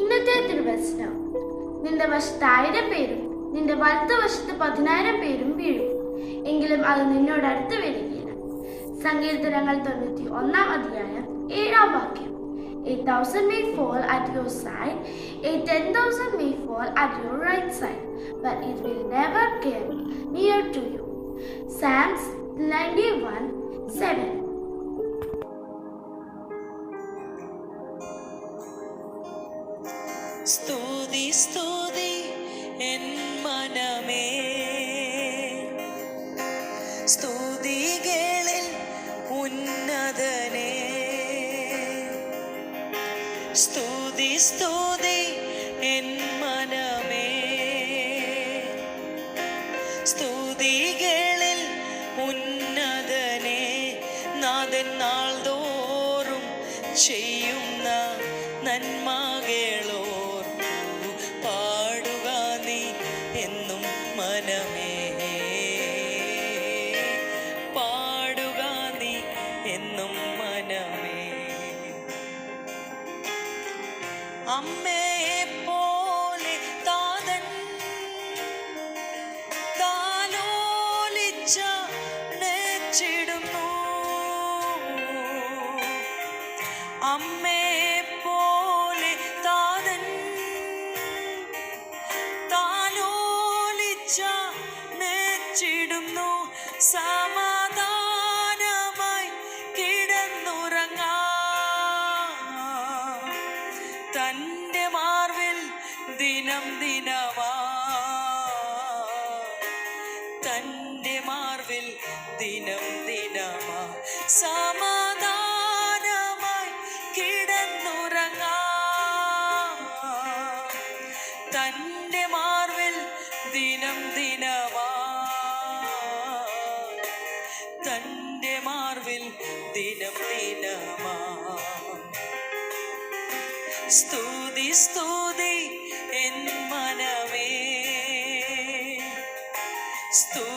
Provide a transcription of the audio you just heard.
ഇന്നത്തെ നിന്റെ വശത്ത് ആയിരം പേരും നിന്റെ വലത്ത വശത്ത് പതിനായിരം പേരും വീഴും എങ്കിലും അത് നിന്നോട് അടുത്ത് വരികയില്ല സങ്കീർത്തനങ്ങൾ തൊണ്ണൂറ്റി ഒന്നാം അധ്യായം ഏഴാം വാക്യം A thousand may fall at your side, a ten may fall at your right side, but it will never come near to you. Psalms 91 7. സ്തുതി സ്തുതി എൻ മനമേ. സ്തുതികളിൽ ഉന്നതനെ. സ്തുതി സ്തുതി എൻ മനമേ. സ്തുതികളിൽ ഉന്നതനെ. നാഥൻ നാൾ തോറും ചെയ്യുന്ന നന്മകളോർ മനമേ. പാടുക നീ എന്നും മനമേ. അമ്മയെ പോലെ താതൻ താലോലിച്ച നെച്ചിടുന്നു. അമ്മയെ നെച്ചിടുന്നു സമാധാനമായി കിടന്നുറങ്ങാ. തന്റെ മാർവിൽ ദിനം ദിനമാ. തന്റെ മാർവിൽ ദിനം ദിനമാ. സമാധാനമായി കിടന്നുറങ്ങാ. തന്റെ മാർവിൽ ദിനം ദിനമാ ദിനം ദിനമാ. സ്തുതി സ്തുതി എൻ മനമേ. സ്തു